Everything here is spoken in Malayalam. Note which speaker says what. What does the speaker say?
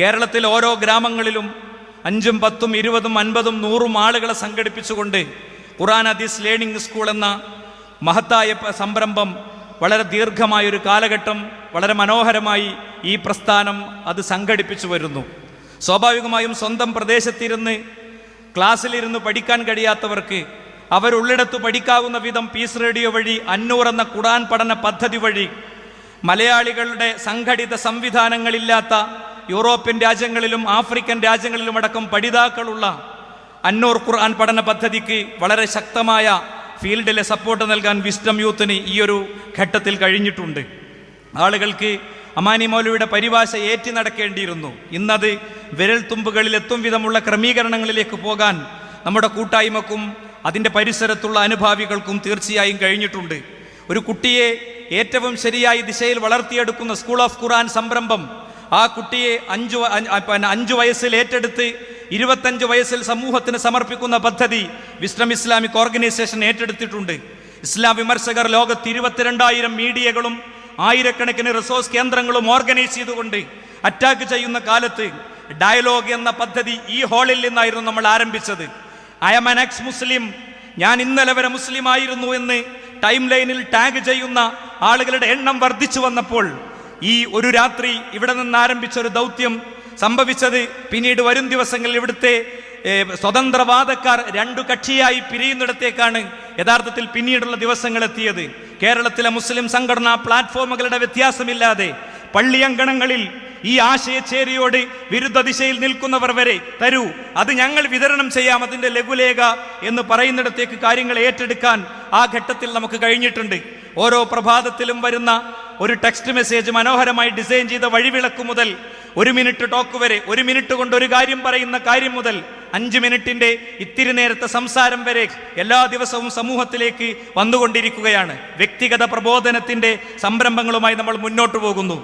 Speaker 1: കേരളത്തിൽ ഓരോ ഗ്രാമങ്ങളിലും അഞ്ചും പത്തും ഇരുപതും അൻപതും നൂറും ആളുകളെ സംഘടിപ്പിച്ചുകൊണ്ട് ഖുറാൻ അദീസ് ലേണിംഗ് സ്കൂൾ എന്ന മഹത്തായ സംരംഭം വളരെ ദീർഘമായൊരു കാലഘട്ടം വളരെ മനോഹരമായി ഈ പ്രസ്ഥാനം അത് സംഘടിപ്പിച്ചു വരുന്നു. സ്വാഭാവികമായും സ്വന്തം പ്രദേശത്തിരുന്ന് ക്ലാസ്സിലിരുന്ന് പഠിക്കാൻ കഴിയാത്തവർക്ക് അവരുള്ളിടത്ത് പഠിക്കാവുന്ന വിധം പീസ് റേഡിയോ വഴി അന്നൂർ എന്ന ഖുറാൻ പഠന പദ്ധതി വഴി മലയാളികളുടെ സംഘടിത സംവിധാനങ്ങളില്ലാത്ത യൂറോപ്യൻ രാജ്യങ്ങളിലും ആഫ്രിക്കൻ രാജ്യങ്ങളിലും അടക്കം പഠിതാക്കളുള്ള അന്നൂർ ഖുർആൻ പഠന പദ്ധതിക്ക് വളരെ ശക്തമായ ഫീൽഡിലെ സപ്പോർട്ട് നൽകാൻ വിസ്ഡം യൂത്തിന് ഈ ഒരു ഘട്ടത്തിൽ കഴിഞ്ഞിട്ടുണ്ട്. ആളുകൾക്ക് അമാനി മൗലവിയുടെ പരിഭാഷ ഏറ്റി നടക്കേണ്ടിയിരുന്നു. ഇന്നത് വിരൽ തുമ്പുകളിൽ എത്തും വിധമുള്ള ക്രമീകരണങ്ങളിലേക്ക് പോകാൻ നമ്മുടെ കൂട്ടായ്മക്കും അതിന്റെ പരിസരത്തുള്ള അനുഭാവികൾക്കും തീർച്ചയായും കഴിഞ്ഞിട്ടുണ്ട്. ഒരു കുട്ടിയെ ഏറ്റവും ശരിയായി ദിശയിൽ വളർത്തിയെടുക്കുന്ന സ്കൂൾ ഓഫ് ഖുറാൻ സംരംഭം ആ കുട്ടിയെ അഞ്ചു പിന്നെ അഞ്ചു വയസ്സിൽ ഏറ്റെടുത്ത് ഇരുപത്തഞ്ച് വയസ്സിൽ സമൂഹത്തിന് സമർപ്പിക്കുന്ന പദ്ധതി വിസ്ലം ഇസ്ലാമിക് ഓർഗനൈസേഷൻ ഏറ്റെടുത്തിട്ടുണ്ട്. ഇസ്ലാം വിമർശകർ ലോകത്ത് ഇരുപത്തിരണ്ടായിരം മീഡിയകളും ആയിരക്കണക്കിന് റിസോഴ്സ് കേന്ദ്രങ്ങളും ഓർഗനൈസ് ചെയ്തുകൊണ്ട് അറ്റാക്ക് ചെയ്യുന്ന കാലത്ത് ഡയലോഗ് എന്ന പദ്ധതി ഈ ഹാളിൽ നിന്നായിരുന്നു നമ്മൾ ആരംഭിച്ചത്. ഐ എം എൻ എക്സ് മുസ്ലിം ഞാൻ ഇന്നലെ വരെ മുസ്ലിം ആയിരുന്നു എന്ന് ടൈം ലൈനിൽ ടാഗ് ചെയ്യുന്ന ആളുകളുടെ എണ്ണം വർദ്ധിച്ചു വന്നപ്പോൾ ഈ ഒരു രാത്രി ഇവിടെ നിന്ന് ആരംഭിച്ച ഒരു ദൗത്യം സംഭവിച്ചത് പിന്നീട് വരും ദിവസങ്ങളിൽ ഇവിടുത്തെ സ്വതന്ത്രവാദക്കാർ രണ്ടു കക്ഷിയായി പിരിയുന്നിടത്തേക്കാണ് യഥാർത്ഥത്തിൽ പിന്നീടുള്ള ദിവസങ്ങൾ എത്തിയത്. കേരളത്തിലെ മുസ്ലിം സംഘടനാ പ്ലാറ്റ്ഫോമുകളുടെ വ്യത്യാസമില്ലാതെ പള്ളിയങ്കണങ്ങളിൽ ഈ ആശയച്ചേരിയോട് വിരുദ്ധ ദിശയിൽ നിൽക്കുന്നവർ വരെ തരൂ അത് ഞങ്ങൾ വിതരണം ചെയ്യാം അതിന്റെ ലഘുലേഖ എന്ന് പറയുന്നിടത്തേക്ക് കാര്യങ്ങൾ ഏറ്റെടുക്കാൻ ആ ഘട്ടത്തിൽ നമുക്ക് കഴിഞ്ഞിട്ടുണ്ട്. ഓരോ പ്രഭാതത്തിലും വരുന്ന ഒരു ടെക്സ്റ്റ് മെസ്സേജ് മനോഹരമായി ഡിസൈൻ ചെയ്ത വഴിവിളക്ക് മുതൽ ഒരു മിനിറ്റ് ടോക്ക് വരെ ഒരു മിനിറ്റ് കൊണ്ട് ഒരു കാര്യം പറയുന്ന കാര്യം മുതൽ അഞ്ച് മിനിറ്റിന്റെ ഇത്തിരി നേരത്തെ സംസാരം വരെ എല്ലാ ദിവസവും സമൂഹത്തിലേക്ക് വന്നുകൊണ്ടിരിക്കുകയാണ്. വ്യക്തിഗത പ്രബോധനത്തിന്റെ സംരംഭങ്ങളുമായി നമ്മൾ മുന്നോട്ട് പോകുന്നു.